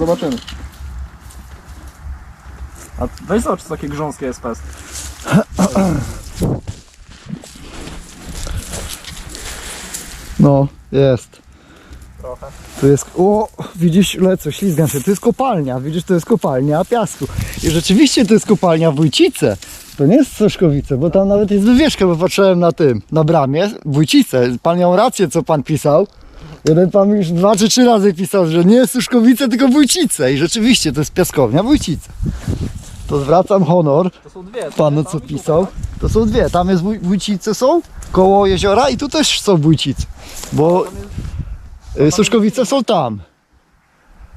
zobaczymy. A weź zobacz, co takie grząskie jest pest. No, jest. Trochę. Tu jest, o, widzisz, lecę, ślizgam się, to jest kopalnia, widzisz, to jest kopalnia piasku. I rzeczywiście to jest kopalnia Wójcice. To nie jest Soszkowice, bo tam nawet jest wywieszka, bo patrzyłem na tym, na bramie, Wójcice. Pan miał rację, co pan pisał. Jeden pan mi już dwa czy trzy razy pisał, że nie Suszkowice, tylko Wójcice. I rzeczywiście to jest piaskownia Wójcice. To zwracam honor To są dwie. to panu, co tam i pisał. To są dwie, tam jest Wój- Wójcice są, koło jeziora i tu też są Wójcice. Bo? Tam jest- Y, Suszkowice są tam.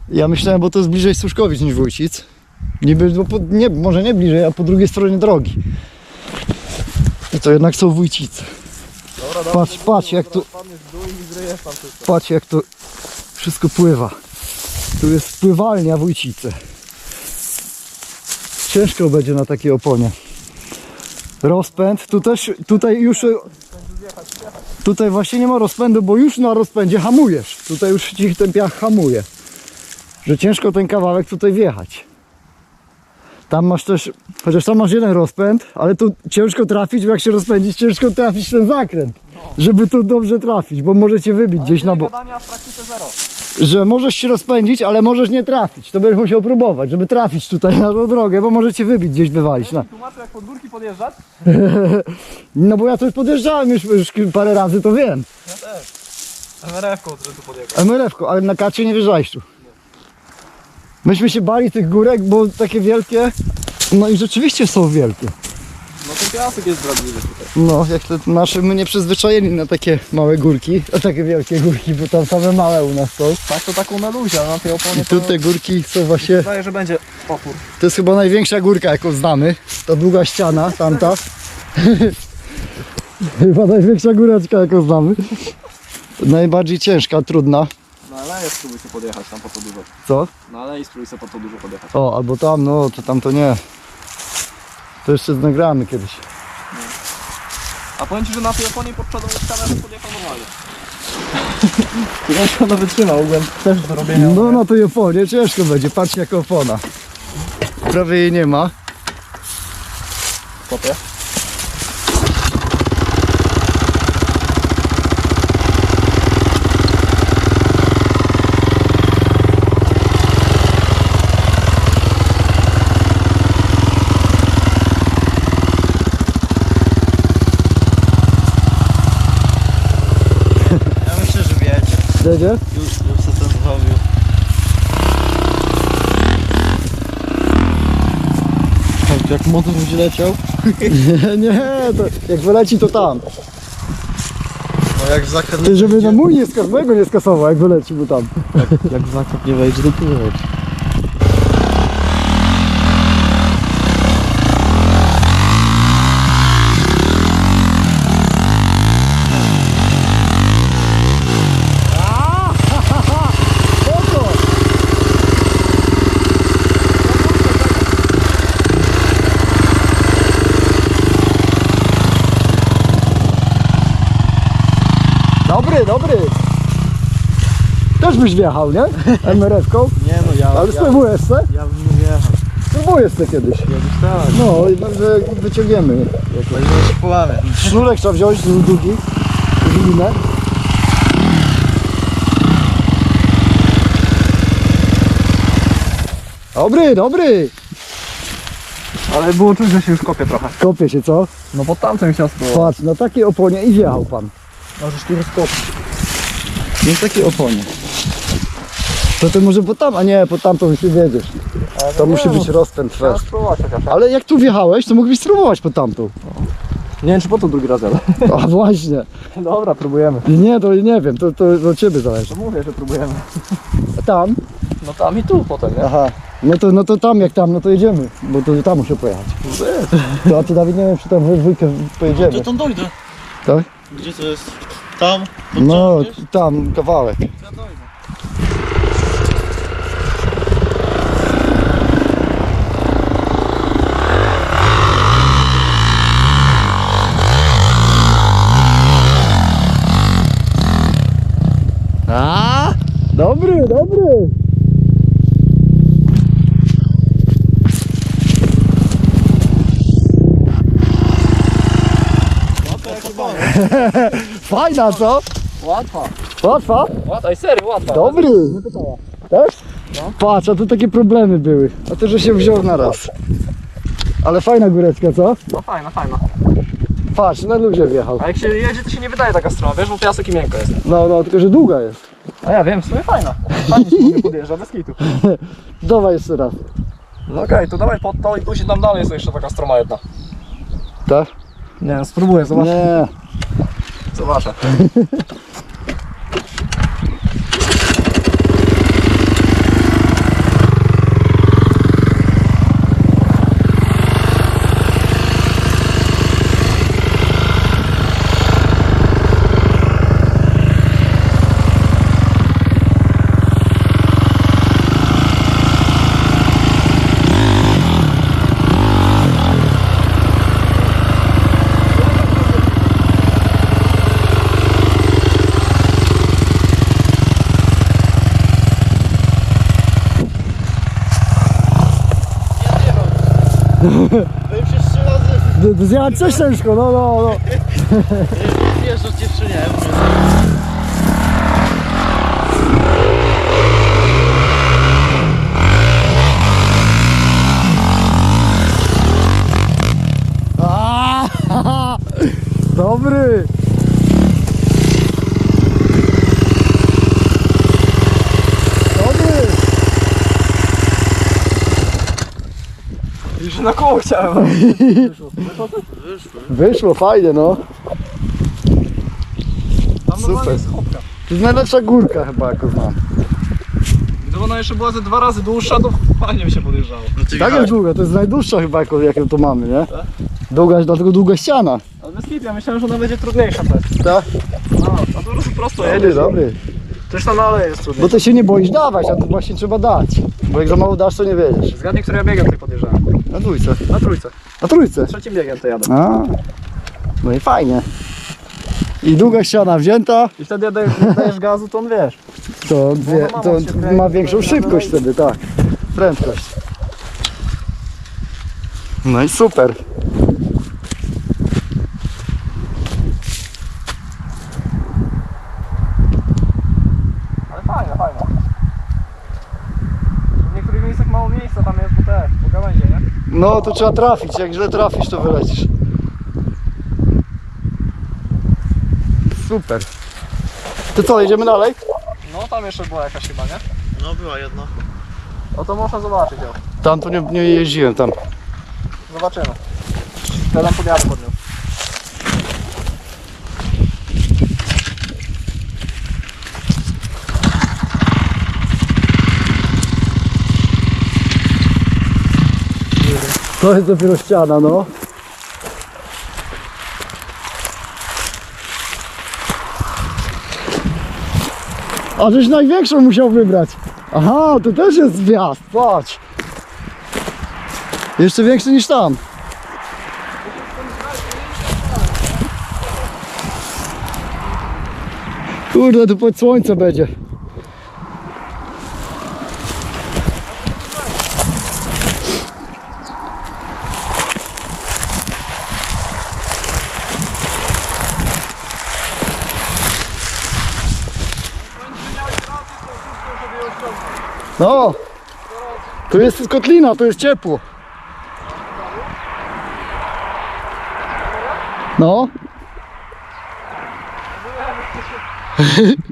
Ja myślałem, bo to jest bliżej Suszkowic niż Wójcic. Niby, bo po, nie, może nie bliżej, a po drugiej stronie drogi. I to jednak są Wójcice. Dobra, dobra, Patrz, patrz, jak tu- dół i zryjesz tam wszystko. Patrz jak to wszystko pływa. Tu jest pływalnia Wójcice. Ciężko będzie na takiej oponie. Rozpęd, tu też, tutaj już... Tutaj właśnie nie ma rozpędu, bo już na rozpędzie hamujesz. Tutaj już ci ten piach hamuje. Że ciężko ten kawałek tutaj wjechać. Tam masz też, chociaż tam masz jeden rozpęd, ale tu ciężko trafić, bo jak się rozpędzić, ciężko trafić ten zakręt. Żeby tu dobrze trafić, bo może cię wybić gdzieś na bok Gadania w praktyce zero. że możesz się rozpędzić, ale możesz nie trafić. To będziesz musiał próbować, żeby trafić tutaj na tą drogę, bo może cię wybić gdzieś wywalić. No, Tłumaczę jak pod górki podjeżdżać? no bo ja coś podjeżdżałem już, już parę razy, to wiem. Ja też. MRF-ką, tu podjechał. MRF-ko, ale na kacie nie wjeżdżałeś tu. Myśmy się bali tych górek, bo takie wielkie, no i rzeczywiście są wielkie. No ten piasek jest zdradliwy tutaj. No, jak te nasze, my nie przyzwyczajeni na takie małe górki, a takie wielkie górki, bo tam same małe u nas są. Tak to taką na luzie, na tej oponie I to... tu te górki są właśnie Wydaje, że będzie opór. To jest chyba największa górka, jaką znamy. Ta długa ściana, tamta. chyba największa góreczka, jaką znamy. Najbardziej ciężka, trudna. Na aleję spróbuj sobie podjechać tam po to dużo. Co? Na alei spróbuj sobie po to dużo podjechać. O, albo tam, no to tam to nie. To jeszcze nagramy kiedyś. A powiem Ci, że na tej oponie pod przodą jest kamera, podjechał normalnie. Ciekawe, ona wytrzyma, ogółem też do robienia. No na tej oponie ciężko będzie, patrz jaka opona. Prawie jej nie ma. Kopie. Ja myślę, że wiecie. Jedzie? Już, już co ten zrobił. Tak, Jak motor będzie leciał? Nie, nie, to jak wyleci to tam. No jak zakręt Ty, żeby na mój nie skas, mojego nie skasował, jak wyleci mu tam. Jak zakręt nie wejdzie, to tu nie wejdzie. Spoko! Dobry, dobry. Też byś wjechał, nie? MRF-ką? Nie no, ja, Ale ja, spróbujesz se? ja bym nie wjechał. Spróbujesz se kiedyś. Kiedyś tak. No i może wyciągniemy. Także się połamie. Sznurek trzeba wziąć, długi, linę. Dobry, dobry. Ale było czuć, że się już kopie trochę. Kopie się, co? No pod tamtym chciał spróbować. Patrz, na takiej oponie i wjechał pan. Możesz tu rozkopić. Na takiej oponie. To ty może po tam, a nie, po tamtą już nie wiedziesz. To musi być rozpęd Trzeba spróbować chociaż. Ale jak tu wjechałeś, to mógłbyś spróbować po tamtą. Nie wiem, czy po to drugi raz jadę. A właśnie. Dobra, próbujemy. Nie, to nie wiem, to, to od ciebie zależy. To mówię, że próbujemy. A tam? No tam i tu potem, nie? Aha. No to, no to tam, jak tam, no to jedziemy, bo to tam muszę pojechać. To, a ty Dawid, nie wiem, czy tam we dwójkę pojedziemy. To tam dojdę. Tak? Gdzie to jest? Tam? No, tam kawałek. Ja dojdę. Dobry, dobry. Fajna, co? Łatwa. Łatwa? Łatwa, i serio, łatwa. Dobry. Tak? Patrz, a tu takie problemy były. A to, że się wziął na raz. Ale fajna góreczka, co? No fajna, fajna. Patrz, na luzie wjechał. A jak się jedzie, to się nie wydaje taka stroma, wiesz, bo piasek i miękko jest. No, no, tylko że długa jest. A ja wiem, w sumie fajna. Fajnie się nie podjeżdża, bez kitu. Dawaj jeszcze raz. No okej, to dawaj pod to i później tam dalej jest jeszcze taka stroma jedna. Tak? Nie, spróbuję, zobacz. Nie. Zobaczę. Byłem się trzy razy D- Zjechać coś ciężko, no, no, no. że dziewczynie. A, Dobry. Dobry. Już na koło chciałem. Wyszło fajnie, no. Tam Super. jest chopka. To jest najlepsza górka chyba, jaką znam. Gdyby ona jeszcze była ze dwa razy dłuższa, to fajnie by się podjeżdżało. Tak jest długa, to jest najdłuższa chyba, jaką, jaką tu mamy, nie? Długa, dlatego długa ściana. Ale bez kitu, ja myślałem, że ona będzie trudniejsza też. Tak? No, a to po prostu jedziesz. dobry. Też tam dalej jest Bo trudniejsze. to się nie boisz dawać, a tu właśnie trzeba dać. Bo jak za mało dasz, to nie wiedziesz. Zgadnij, który ja biegiem tutaj podjeżdżałem. Na trójce. Na trójce. Na trójce. Trzecim biegiem to jadę. A, no i fajnie. I długa ściana wzięta, I wtedy jak dajesz, dajesz gazu, to on wiesz. to, to moc się kręci, ma większą to szybkość wtedy, tak. Prędkość. No i super. Ale fajne, fajne. W niektórych miejscach mało miejsca tam jest, bo te, bo gałęzie, nie? No to trzeba trafić, jak źle trafisz, to wylecisz. Super. To co, jedziemy dalej? No tam jeszcze była jakaś chyba, nie? No była jedna. No to można zobaczyć ją. Tam to nie, nie jeździłem, tam. Zobaczymy. Ja tam podjadę pod nią. To jest dopiero ściana, no. A żeś największą musiał wybrać. Aha, to też jest zwiast, patrz. Jeszcze większy niż tam. Kurde, tu pod słońce będzie. No, tu jest kotlina, tu jest ciepło. No.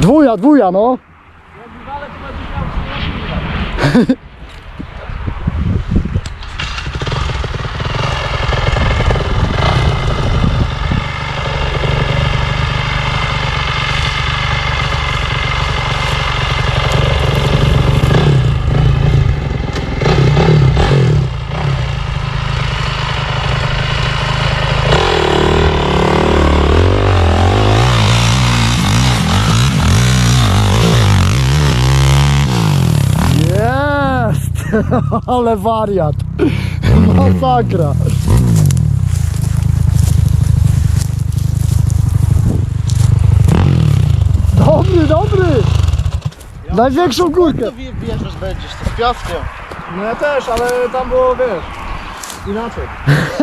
Dwuja, dwuja, no. Jest! Ale wariat! Masakra! Dobry, dobry! Największą górkę. To wie- wjeżdżasz będziesz, to z piaskiem. No ja też, ale tam było, wiesz, inaczej.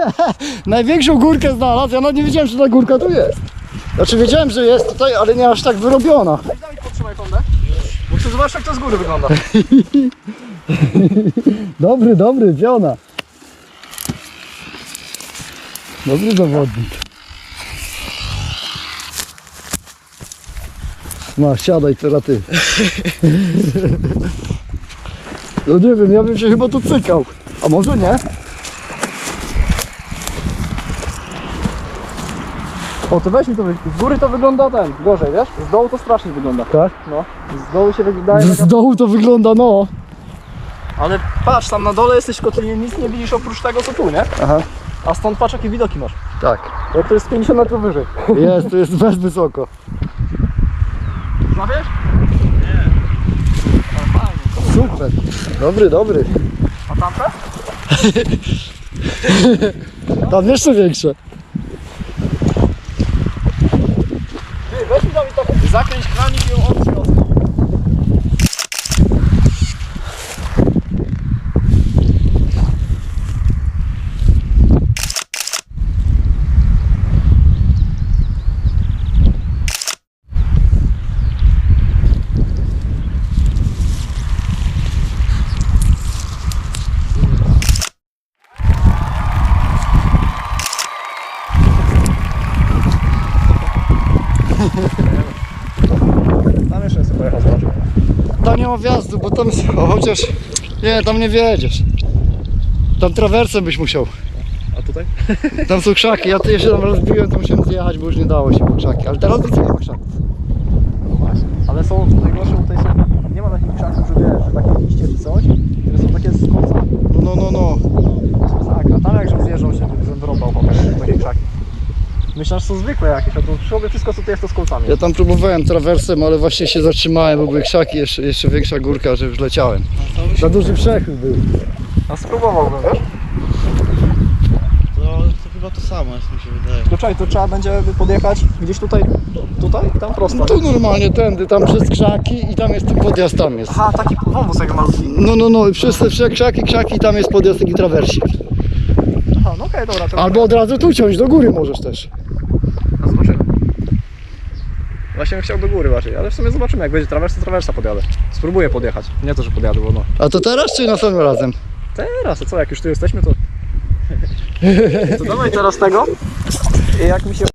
Największą górkę znalazł, ja nawet nie wiedziałem, że ta górka tu jest. Znaczy wiedziałem, że jest tutaj, ale nie aż tak wyrobiona. Daj podtrzymaj kondę. Bo chcę zobaczyć jak to z góry wygląda. Dobry, dobry, piona. Dobry zawodnik. No, siadaj teraz ty. No nie wiem, ja bym się chyba tu cykał. A może nie? O, to weź mi to. Z góry to wygląda ten, gorzej, wiesz? Z dołu to strasznie wygląda. Tak? No, z dołu się wydaje Z dołu to wygląda, no. Ale patrz, tam na dole jesteś w kotlinie, nic nie widzisz oprócz tego co tu, nie? Aha, A stąd patrz jakie widoki masz. tak. Jak to jest 50 metrów wyżej. Jest, to jest bez wysoko. Znawiesz? Nie. Ale fajnie. Super. Dobry, dobry. A tamte? Tam jeszcze większe. Ty, weź mi tam i tak zakręć kranik i ją Tam jeszcze sobie pojechał, zobacz. Tam nie ma wjazdu, bo tam, chociaż, nie, tam nie wjedziesz. Tam trawersę byś musiał. A tutaj? Tam są krzaki, ja tu jeszcze tam rozbiłem, to musiałem zjechać, bo już nie dało się po krzaki. Ale teraz nic nie ma krzaków. No właśnie. Ale są, najgorsze tutaj są, nie ma takich krzaków, że wiesz, że takie liście czy coś, które są takie z końca. No, no, no, no. To jest masakra. Tam jak zjeżdżał się, żebym wyrąbał chłopak, takie krzaki. Myślę, że są zwykłe jakieś, a tu w sobie wszystko co tu jest to z kolcami. Ja tam próbowałem trawersem, ale właśnie się zatrzymałem, bo były krzaki, jeszcze, jeszcze większa górka, że już leciałem. Za duży przechyl był. A spróbowałbym, wiesz? To, to chyba to samo jest, mi się wydaje. To czekaj, to trzeba będzie podjechać gdzieś tutaj, tutaj i tam prosto. Tu normalnie tędy, tam przez krzaki i tam jest ten podjazd, tam jest. Aha, taki wąwóz jak malutki. No, no, no, i przez te wsze- krzaki, krzaki, tam jest podjazd taki trawersik. Aha, no okej, dobra, to Albo od razu tu ciąć, do góry możesz też. no, zobaczymy. Właśnie bym chciał do góry bardziej, ale w sumie zobaczymy, jak będzie trawers, to trawersa podjadę. Spróbuję podjechać. Nie to, że podjadę, bo no. A to teraz czy następnym razem? Teraz, a co, jak już tu jesteśmy, to... To dawaj teraz tego. I jak mi się...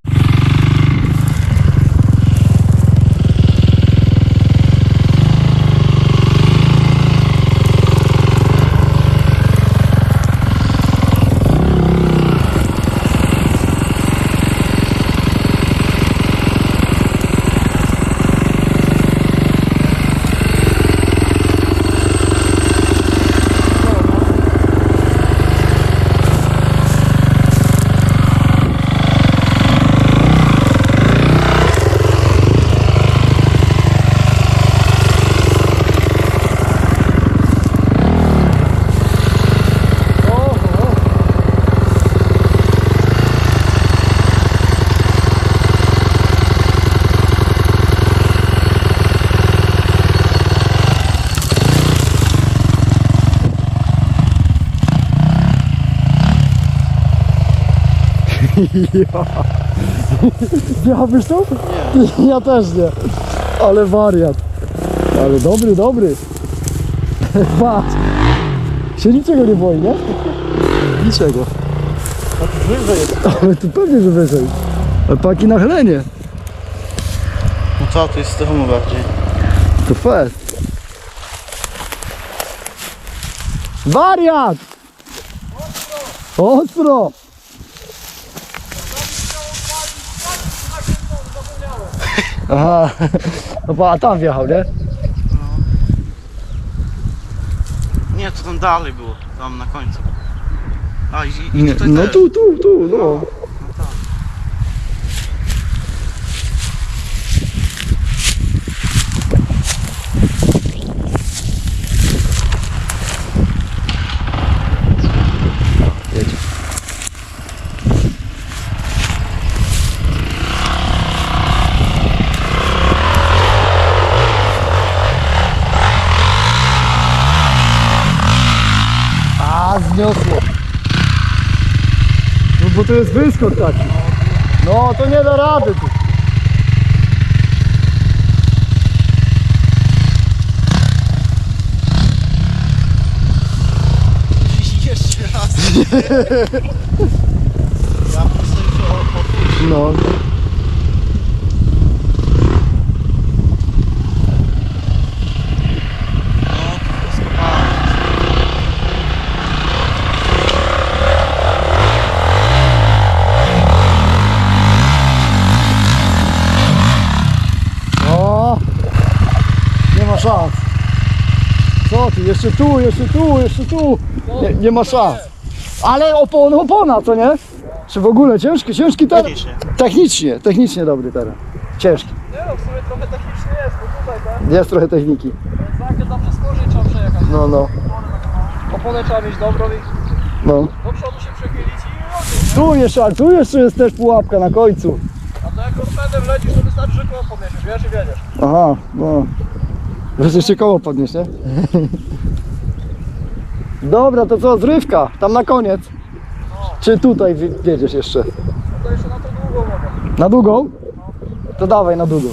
Zjechałbyś tu? Nie. Ja też nie. Ale wariat. Ale dobry, dobry. Patrz. Się niczego nie boi, nie? Niczego. Wyżej jest. Ale tu pewnie, że wyżej. Ale paki nachylenie. No co, to jest z tego bardziej. To fest. Wariat! Ostro! Aha, no pa, a tam wjechał, nie? Nie, to tam dalej było, tam na końcu. A i, i Nie, tutaj no też. tu, tu, tu, no. No tak. Jedzie. podniosło. No bo to jest wyskok taki. No to nie da rady tu. Jeszcze raz. Ja myślę, że o, o tu. No. No, to skopałem. O, nie ma szans. Co ty, jeszcze tu, jeszcze tu, jeszcze tu. Nie, nie ma szans. Ale opona, opona, co nie? Czy w ogóle ciężki, ciężki teren? Technicznie. Technicznie, technicznie dobry teren. Ciężki. Nie no, w sumie trochę technicznie jest, bo tutaj tak, Jest trochę techniki. tam przez korzeń trzeba przejechać. No, no, Oponę trzeba mieć dobrą i no. do przodu się przechylić i robić. Tu jeszcze, ale tu jeszcze jest też pułapka na końcu. A to jak rozpędem lecisz, to wystarczy, że koło podniesiesz, wiesz i wiedziesz. Aha, no. Wiesz, jeszcze koło podnieść, nie? Dobra, to co, zrywka, tam na koniec. Czy tutaj wi- wiedziesz jeszcze? To jeszcze na to długo mogę. Na długą? To dawaj na długą.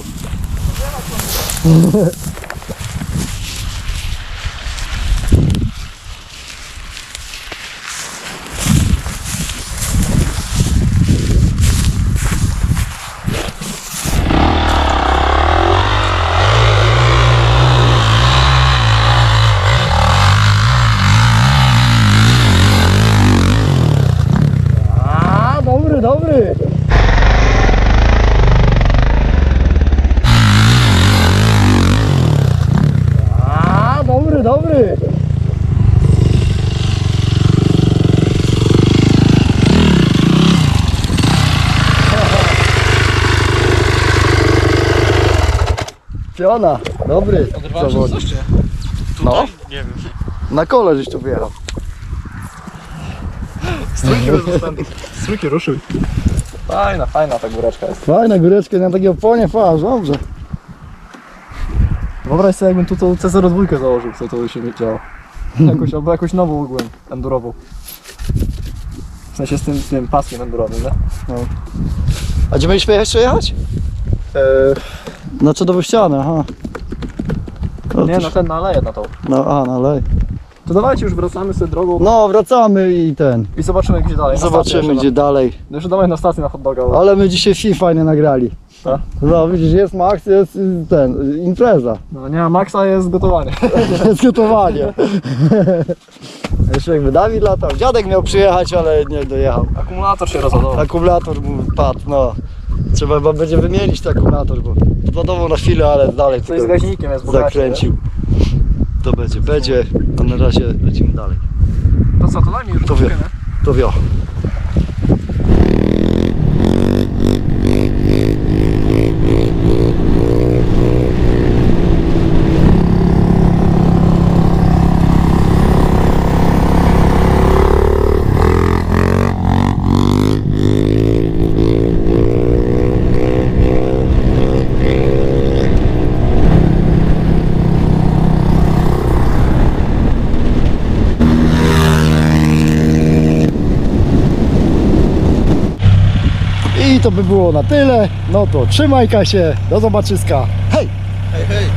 A, dobry, dobry. A, dobry, dobry. Piona, dobry. Oderwałem się zawodnik. coś, czy? Tutaj? Nie wiem. Na kole żeś tu wyjechał. Strójki bez. Strójki ruszył. Fajna, fajna ta góreczka jest. Fajna góreczka na takiej oponie, faż, dobrze. Wyobraź sobie, jakbym tu tą C02 założył, co to by się działo. Jakoś, albo jakąś nową ogółem, endurową. W sensie z tym, z tym paskiem endurowym, nie? A gdzie mieliśmy jeszcze jechać? Eee, Na czadową ścianę, aha. No, nie, to- na ten, na aleję na tą. No, a, no ale. To dawajcie, już wracamy sobie drogą No, wracamy i ten. i zobaczymy gdzie dalej. Na stację Zobaczymy jeszcze gdzie dalej. Na, jeszcze dawaj na stację na hot doga. bo- Ale my dzisiaj film fajnie nagrali. Tak? No widzisz, jest Max, jest y, ten, y, impreza. No nie, Maxa jest gotowanie. Jest gotowanie. Jeszcze jakby Dawid latał. Dziadek miał przyjechać, ale nie dojechał. Akumulator się rozładował. Akumulator mu padł, no. Trzeba chyba będzie wymienić ten akumulator, bo ładował na chwilę, ale dalej Coś z gaźnikiem jest zakręcił. To będzie, będzie, a na razie lecimy dalej. To co, to daj mi już To nie? To wio. I to by było na tyle. No to trzymaj się, do zobaczyska. Hej! Hej, hej.